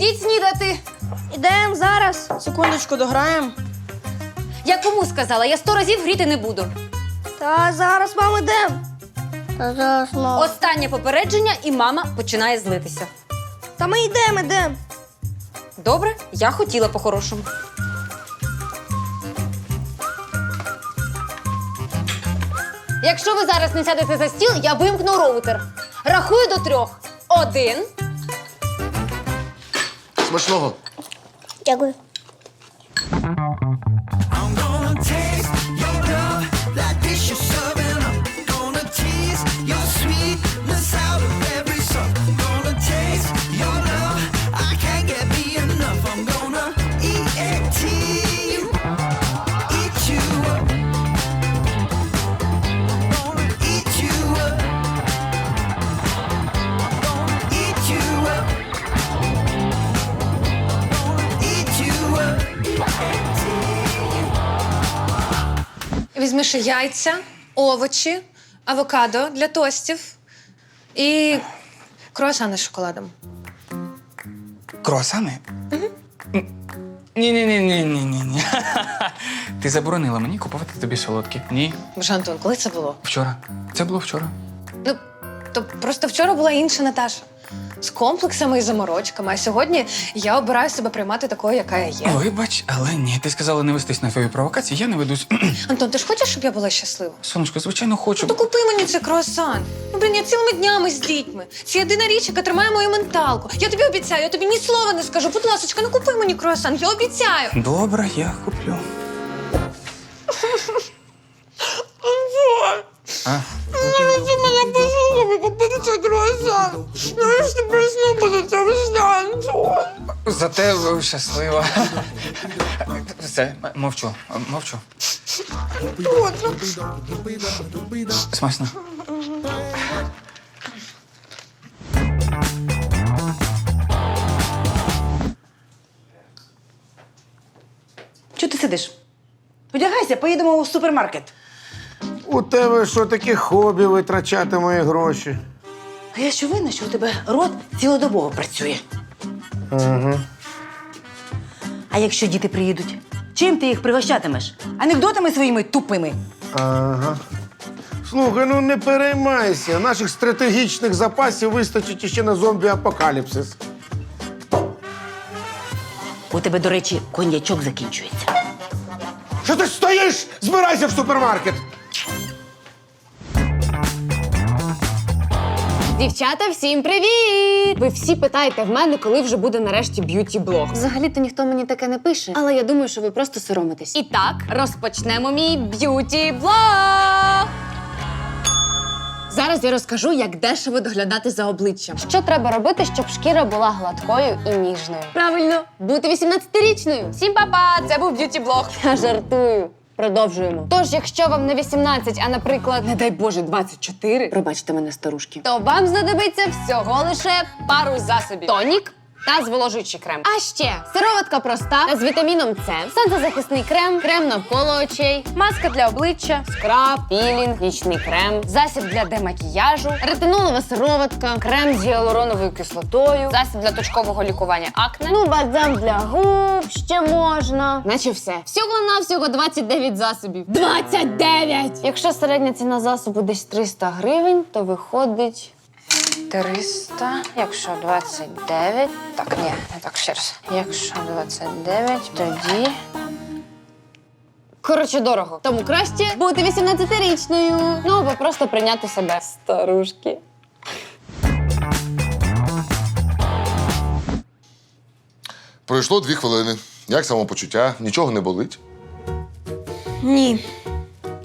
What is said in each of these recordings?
Ідіть снідати. Ідемо зараз. Секундочку, дограємо. Я кому сказала, я сто разів гріти не буду. Та зараз, мам, ідемо. Та зараз, мам. Останнє попередження, і мама починає злитися. Та ми йдемо, йдемо. Добре, я хотіла по-хорошому. Якщо ви зараз не сядете за стіл, я вимкну роутер. Рахую до трьох. Один. Смачного. Дякую. I'm gonna taste Візьми ще яйця, овочі, авокадо для тостів і круасани з шоколадом. Круасани? Ні, ні, ні, ні, ні, ні, ні. Ти заборонила мені купувати тобі солодкі. Ні, Боже, Антон, коли це було? вчора. Це було вчора. Ну, то просто вчора була інша Наташа. З комплексами і заморочками. А сьогодні я обираю себе приймати такою, яка я є. Вибач, але ні. Ти сказала не вестись на твої провокації, я не ведусь. Антон, ти ж хочеш, щоб я була щаслива? Сонечко, звичайно, хочу. Ну, то купи мені цей круасан. Ну, блін, я цілими днями з дітьми. Це єдина річ, яка тримає мою менталку. Я тобі обіцяю, я тобі ні слова не скажу. Будь ласка, ну купи мені круасан, я обіцяю. Добре, я куплю. А? Зате ви щаслива. Все, мовчу, мовчу. Смачно. Чого ти сидиш? Одягайся, поїдемо у супермаркет. У тебе що таке хобі витрачати мої гроші? А я що винна, що у тебе рот цілодобово працює. Угу. А якщо діти приїдуть, чим ти їх пригощатимеш? Анекдотами своїми тупими. Ага. Слухай, ну не переймайся. Наших стратегічних запасів вистачить іще на зомбі-апокаліпсис. У тебе, до речі, коньячок закінчується. Що ти стоїш? Збирайся в супермаркет! Дівчата, всім привіт! Ви всі питаєте в мене, коли вже буде нарешті б'юті-блог. Взагалі-то ніхто мені таке не пише, але я думаю, що ви просто соромитесь. І так, розпочнемо мій б'юті-блог! Зараз я розкажу, як дешево доглядати за обличчям. Що треба робити, щоб шкіра була гладкою і ніжною? Правильно, бути 18-річною. Всім па-па! Це був б'юті-блог. Я жартую. Продовжуємо. Тож, якщо вам не 18, а наприклад, не дай Боже, 24, пробачте мене, старушки, то вам знадобиться всього лише пару засобів: тонік. Та зволожуючий крем. А ще сироватка проста з вітаміном С, сонцезахисний крем, крем навколо очей, маска для обличчя, скраб, пілінг, нічний крем, засіб для демакіяжу, ретинолова сироватка, крем з гіалуроновою кислотою, засіб для точкового лікування акне, ну бальзам для губ ще можна. Наче все. Всього на всього 29 засобів. 29! Якщо середня ціна засобу десь 300 гривень, то виходить 300, якщо 29. Так, ні, не так ще раз. Якщо 29, тоді. Коротше, дорого. Тому краще бути 18-річною. Ну або просто прийняти себе старушки. Пройшло дві хвилини. Як самопочуття? Нічого не болить. Ні.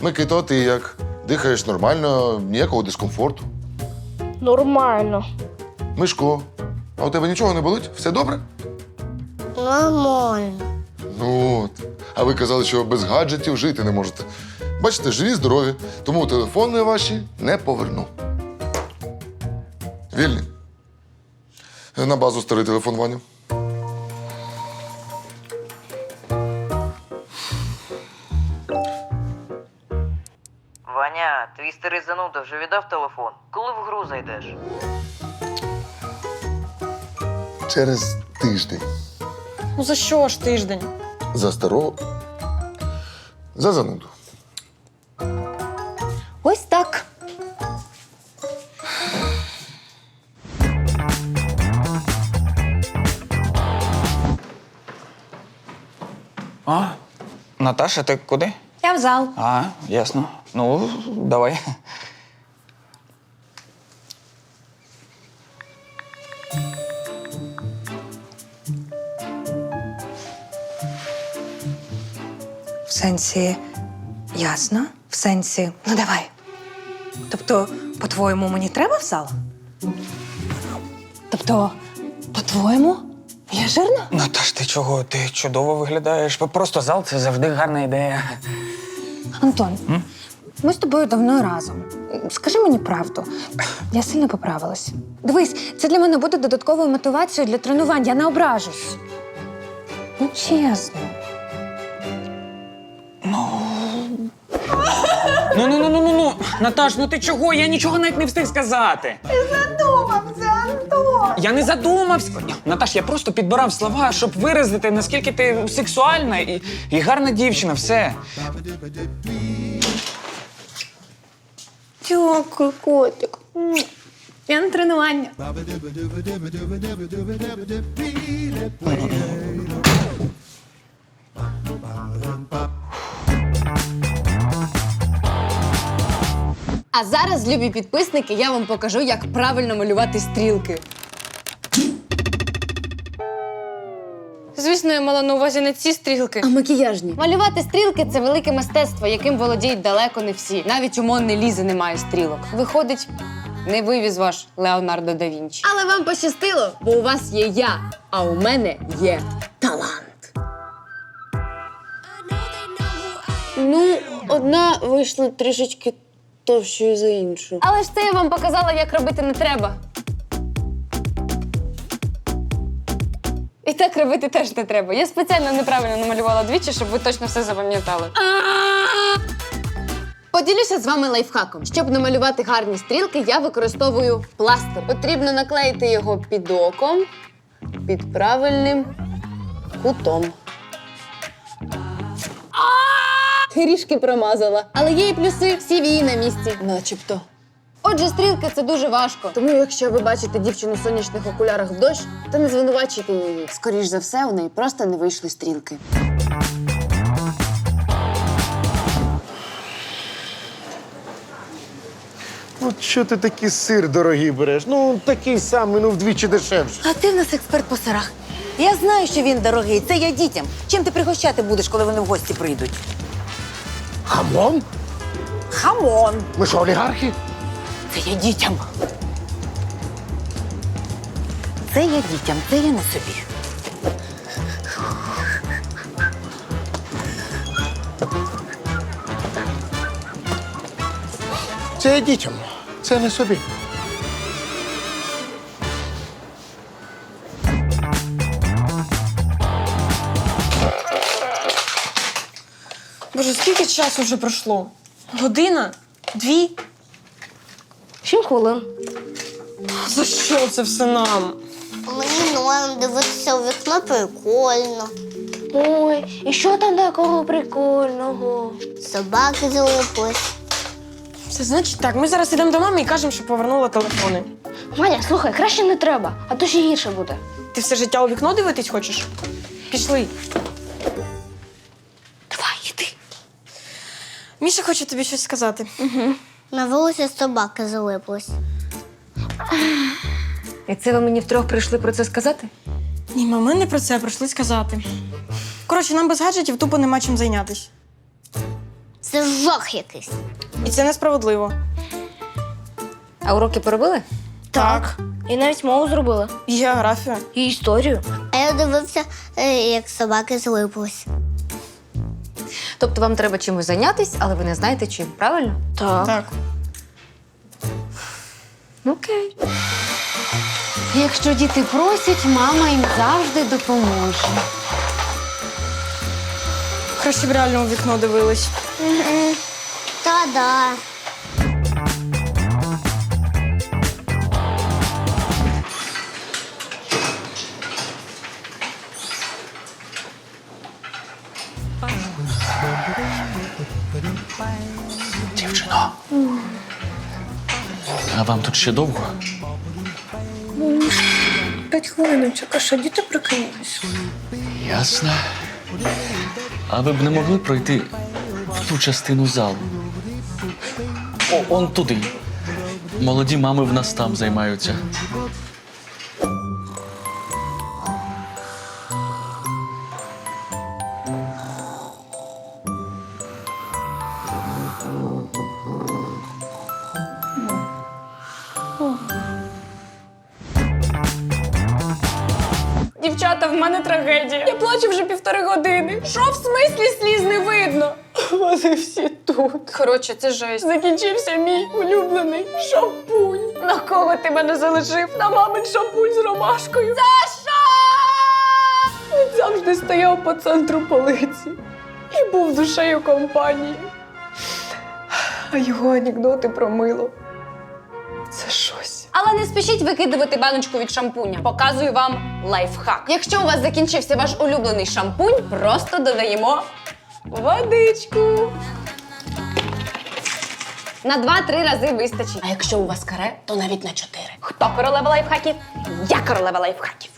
Микито, ти як? Дихаєш нормально, ніякого дискомфорту. Нормально. Мишко, а у тебе нічого не болить? Все добре? Нормально. Ну от. А ви казали, що без гаджетів жити не можете. Бачите, живі, здорові, тому телефони ваші не поверну. Вільні. На базу старий телефон, Ваню. Твій старий зануда вже віддав телефон. Коли в гру зайдеш? через тиждень. Ну за що ж тиждень? За старого. За зануду. Ось так. А, Наташа, ти куди? В зал. А, ясно. Ну, давай. В сенсі, ясно? В сенсі, ну давай. Тобто, по-твоєму, мені треба в зал? Тобто, по-твоєму, я жирна? Наташ, ти чого? Ти чудово виглядаєш. Просто зал це завжди гарна ідея. Антон, ми з тобою давно разом. Скажи мені правду, я сильно поправилась. Дивись, це для мене буде додатковою мотивацією для тренувань. Я не ображусь. Ну, чесно. Ну, ну, ну, ну, ну, ну. Наташ, ну ти чого? Я нічого навіть не встиг сказати. Ти задумався, Антон! Я не задумався. Наташ, я просто підбирав слова, щоб виразити, наскільки ти сексуальна і, і гарна дівчина, все. Дякую, котик. Я на тренування. А зараз, любі підписники, я вам покажу, як правильно малювати стрілки. Звісно, я мала на увазі не ці стрілки. А макіяжні. Малювати стрілки це велике мистецтво, яким володіють далеко не всі. Навіть у Монни Лізи немає стрілок. Виходить, не вивіз ваш Леонардо да Вінчі. Але вам пощастило, бо у вас є я, а у мене є талант. Ну, одна вийшла трішечки товщою за іншу. Але ж це я вам показала, як робити не треба. І так робити теж не треба. Я спеціально неправильно намалювала двічі, щоб ви точно все запам'ятали. Поділюся з вами лайфхаком. Щоб намалювати гарні стрілки, я використовую пластир. Потрібно наклеїти його під оком, під правильним кутом. Трішки промазала. Але є і плюси, всі вії на місці, начебто. Отже, стрілки це дуже важко. Тому якщо ви бачите дівчину в сонячних окулярах в дощ, то не звинувачуйте її. Скоріш за все, у неї просто не вийшли стрілки. От що ти такий сир дорогий береш? Ну, такий самий, ну вдвічі дешевше. А ти в нас експерт по сирах. Я знаю, що він дорогий. Це я дітям. Чим ти пригощати будеш, коли вони в гості прийдуть? Хамон? Хамон. Ми що, олігархи? Це я дітям. Це я дітям, це я не собі. Це я дітям, це не собі. Скільки часу вже пройшло? Година? Дві? Сім хвилин. За що це все нам? Мені норм дивитися у вікно прикольно. Ой, і що там такого прикольного? Собаки залипись. Це значить так, ми зараз йдемо до мами і кажемо, що повернула телефони. Маля, слухай, краще не треба, а то ще гірше буде. Ти все життя у вікно дивитись хочеш? Пішли. Міша хоче тобі щось сказати. На вулиці собаки залиплись. І це ви мені втрьох прийшли про це сказати? Ні, мама, ми не про це прийшли сказати. Коротше, нам без гаджетів тупо нема чим зайнятися. Це жах якийсь. І це несправедливо. А уроки поробили? Так. І навіть мову зробили. І географію. І історію. А я дивився, е, як собаки залиплись. Тобто вам треба чимось зайнятися, але ви не знаєте чим, правильно? Так. Так. Окей. Якщо діти просять, мама їм завжди допоможе. Краще б реально у вікно дивились. Та-да. Вам тут ще довго? П'ять хвилиночок, а що діти прокинулись? Ясно. А ви б не могли пройти в ту частину залу? О, он туди. Молоді мами в нас там займаються. В мене трагедія. Я плачу вже півтори години. Що в смислі сліз не видно? Вони всі тут. Коротше, це жесть. Закінчився мій улюблений шампунь. На кого ти мене залишив? На мамин шампунь з ромашкою. Саша! Він завжди стояв по центру полиці і був душею компанії. А його анекдоти про мило. Але не спішіть викидувати баночку від шампуня. Показую вам лайфхак. Якщо у вас закінчився ваш улюблений шампунь, просто додаємо водичку. На 2-3 рази вистачить. А якщо у вас каре, то навіть на 4. Хто королева лайфхаків? Я королева лайфхаків.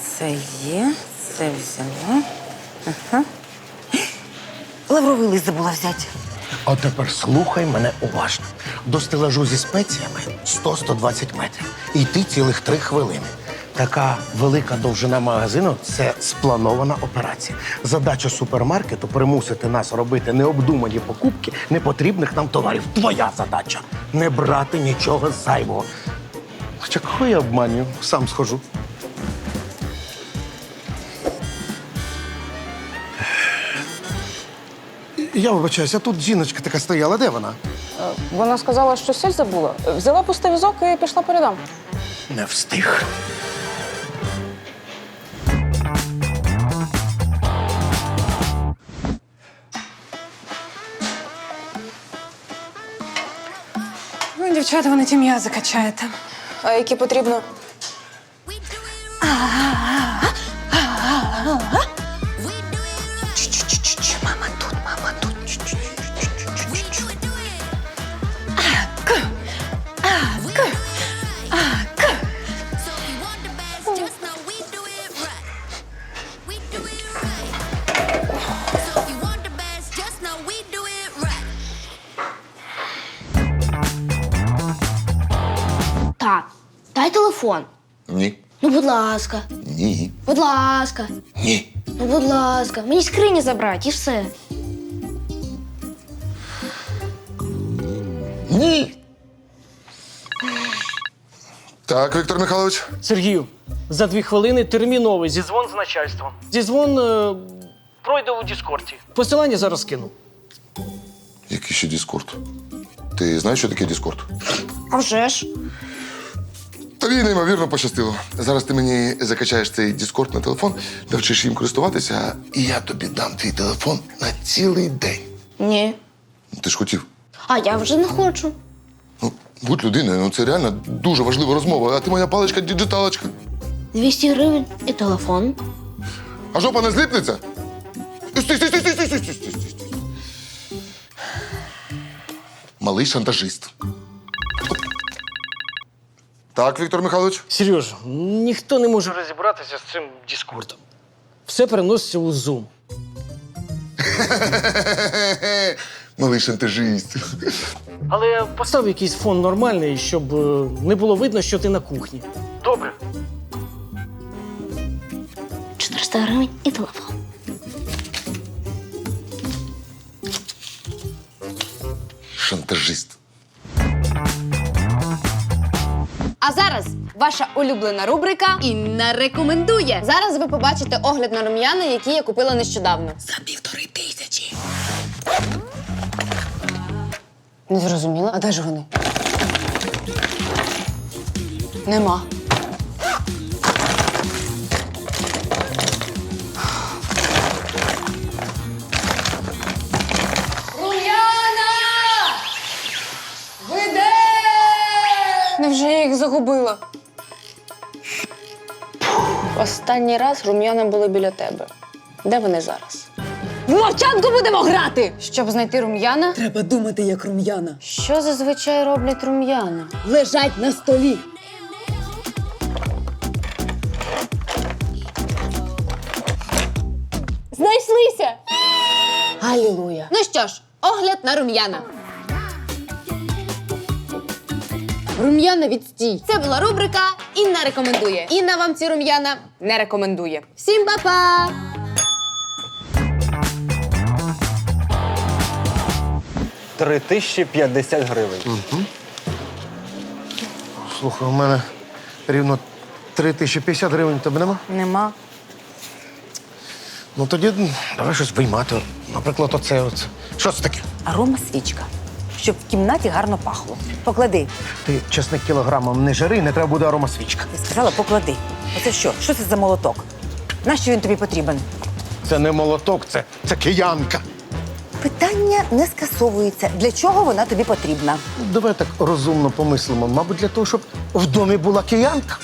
Це є, це взяла. Ага. Лавровий лист забула взяти. А тепер слухай мене уважно. До стелажу зі спеціями 100-120 метрів. І йти цілих три хвилини. Така велика довжина магазину це спланована операція. Задача супермаркету примусити нас робити необдумані покупки непотрібних нам товарів. Твоя задача не брати нічого зайвого. Хоча кого я обманюю, сам схожу. Я вибачаюся, тут жіночка така стояла. Де вона? Вона сказала, що сіль забула. Взяла пустий візок і пішла по рядам. Не встиг. Ну, дівчата, ви на ті м'язи качаєте. А які потрібно? Чу-чу-чу-чу, ласка, Ні. будь ласка, Ні. ну, будь ласка. Мені скрині забрати і все. Ні. Так, Віктор Михайлович. Сергію, за дві хвилини терміновий зізвон з начальством. Зізвон е, пройде у Діскорді. Посилання зараз кину. Який ще Діскорд? Ти знаєш, що таке Діскорд? А вже ж. Тобі неймовірно пощастило. Зараз ти мені закачаєш цей дискорд на телефон, навчиш їм користуватися, і я тобі дам твій телефон на цілий день. Ні. Ти ж хотів. А я вже не хочу. Ну, будь людиною, ну це реально дуже важлива розмова. А ти моя паличка діджиталочка. 200 гривень і телефон. А жопа не зліпнеться? Стій, стій, стій, стій, стій, стій, стій, стій. Малий шантажист. Так, Віктор Михайлович? Сереж, ніхто не може розібратися з цим Діскордом. Все переноситься у Zoom. Малий шантажист. Але постав якийсь фон нормальний, щоб е, не було видно, що ти на кухні. Добре. 400 гривень і телефон. Шантажист. А зараз ваша улюблена рубрика Інна рекомендує. Зараз ви побачите огляд на рум'яна, які я купила нещодавно. За півтори тисячі. Не зрозуміла, а де ж вони? Нема. Загубила? Останній раз рум'яна були біля тебе. Де вони зараз? В мовчанку будемо грати! Щоб знайти рум'яна, Треба думати, як рум'яна. що зазвичай роблять рум'яна? Лежать на столі. Знайшлися! Алілуя! Ну що ж, огляд на рум'яна. Рум'яна відстій. Це була рубрика Інна рекомендує. Інна вам ці рум'яна не рекомендує. Всім па-па! Три тисячі 50 гривень. Слухай, у мене рівно 3050 гривень, тебе нема? Нема. Ну тоді давай щось виймати. Наприклад, оце. оце. Що це таке? Арома свічка. Щоб в кімнаті гарно пахло. Поклади. Ти чесник кілограмом не жари, не треба буде аромасвічка. Я сказала, поклади. Оце що? Що це за молоток? Нащо він тобі потрібен? Це не молоток, це, це киянка. Питання не скасовується. Для чого вона тобі потрібна? Давай так розумно помислимо. Мабуть, для того, щоб в домі була киянка.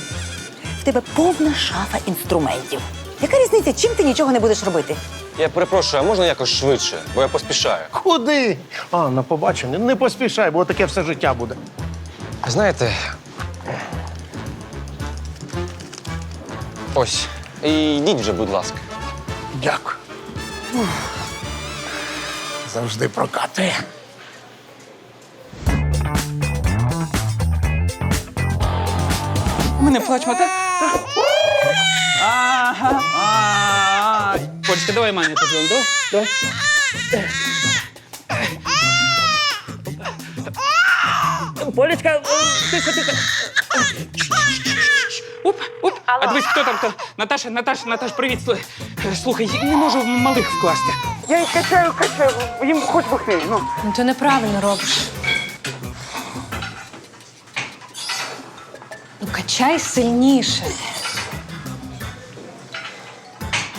В тебе повна шафа інструментів. Яка різниця, чим ти нічого не будеш робити? Я перепрошую, а можна якось швидше, бо я поспішаю. Куди? А, на побачення. Не поспішай, бо таке все життя буде. Знаєте. Ось. І йдіть вже, будь ласка. Дякую. Завжди прокатує. Ми не плачемо, так? Ага. Полечка, давай мамі подзвонимо, давай. Давай. Полечка, е, тихо, тихо. Уп, уп. А дивись, хто там? Хто? Наташа, Наташа, Наташ, привіт. Слу- Слухай, я не можу малих вкласти. Я їх качаю, качаю, їм хоч бухни. Ну. Ну ти неправильно робиш. Ну, качай сильніше.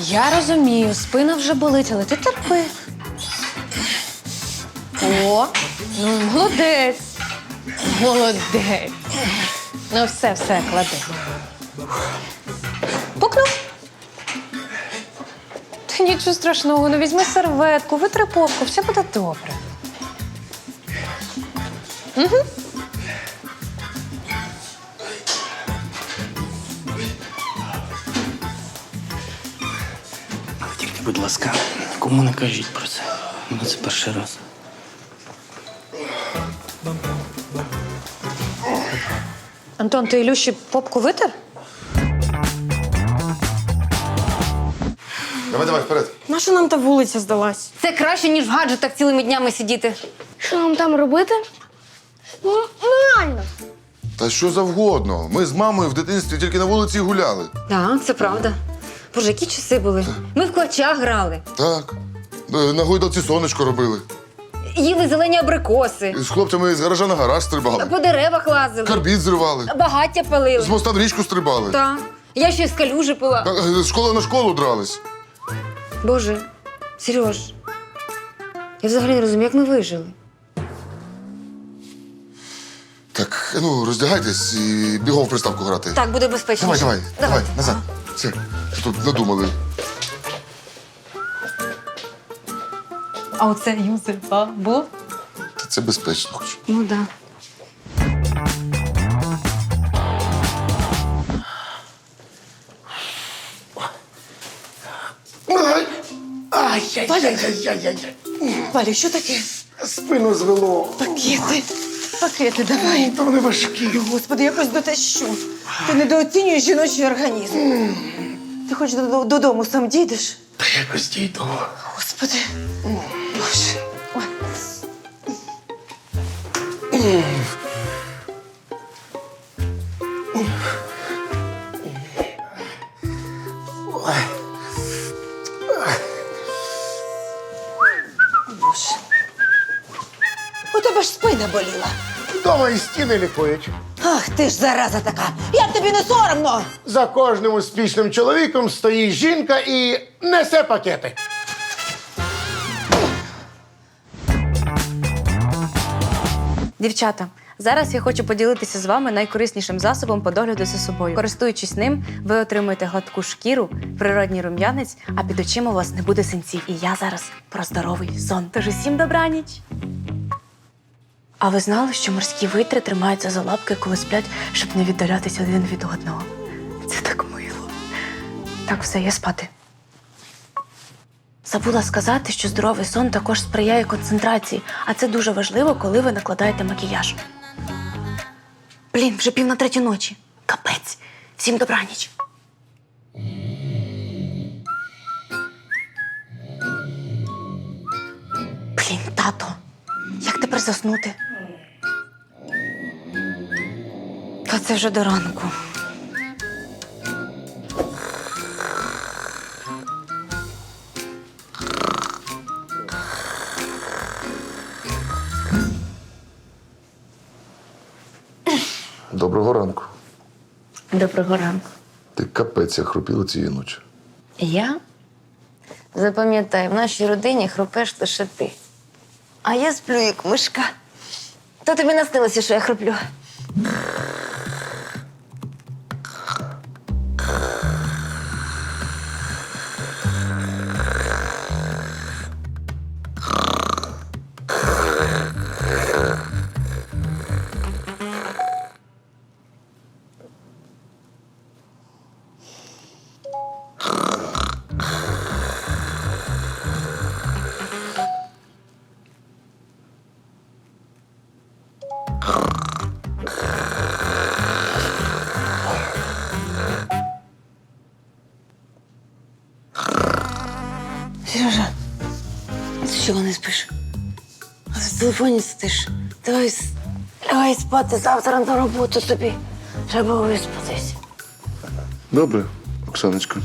Я розумію, спина вже болить, але ти терпи. О, ну молодець. Молодець. Ну, все, все, клади. Пукнув. Та нічого страшного, ну візьми серветку, витри попку, все буде добре. Але будь ласка, кому не кажіть про це. Ну, це перший раз. Антон, ти Ілюші попку витер? Давай, давай, вперед. Наша нам та вулиця здалась? Це краще, ніж в гаджетах цілими днями сидіти. Що нам там робити? Ну, реально. Та що завгодно. Ми з мамою в дитинстві тільки на вулиці гуляли. Так, це правда. Боже, які часи були. Ми в грали, Так. Е, На гойдалці сонечко робили. їли зелені абрикоси, З хлопцями з гаража на гараж стрибали. по деревах лазили, Карбід зривали. багаття палили. З моста в річку стрибали. Так. Я ще з калюжі пила. Та, е, З школи на школу дрались. Боже, Сереж, я взагалі не розумію, як ми вижили. Так, ну роздягайтесь і бігом в приставку грати. Так, буде безпечно. Давай, давай, давай, назад. Все, що тут надумали. А оце Юзефа було? Та Це безпечно хоч. Ну так. Да. Ай! Ай-яй-яй-яй-яй-яй. Валю, що таке? Спину звело. Пакети. Пакети, давай. Та вони важкі. Господи, якось дотащу. Ти недооцінюєш жіночий організм. Ти хоч додому сам дійдеш? Та якось дійду. Господи. Стіни лікують. Ах, ти ж зараза така! Як тобі не соромно? За кожним успішним чоловіком стоїть жінка і несе пакети. Дівчата, Зараз я хочу поділитися з вами найкориснішим засобом по догляду за собою. Користуючись ним, ви отримуєте гладку шкіру, природній рум'янець, а під очима у вас не буде синців. І я зараз про здоровий сон. Тож усім добраніч! А ви знали, що морські витри тримаються за лапки, коли сплять, щоб не віддалятися один від одного? Це так мило. Так, все, я спати. Забула сказати, що здоровий сон також сприяє концентрації, а це дуже важливо, коли ви накладаєте макіяж. Блін, вже пів на третю ночі. Капець. Всім добраніч. Блін, тато. Як тепер заснути? Та це вже до ранку. Доброго ранку. Доброго ранку. Ти капець, я хропіла цієї ночі. Я? Запам'ятай, в нашій родині хропеш лише ти. А я сплю, як мишка. То тобі наснилося, що я хроплю. Ти чого не спиш? А в телефоні сидиш. Давай, с- спати завтра на роботу тобі. Треба виспатись. Добре, Оксаночка.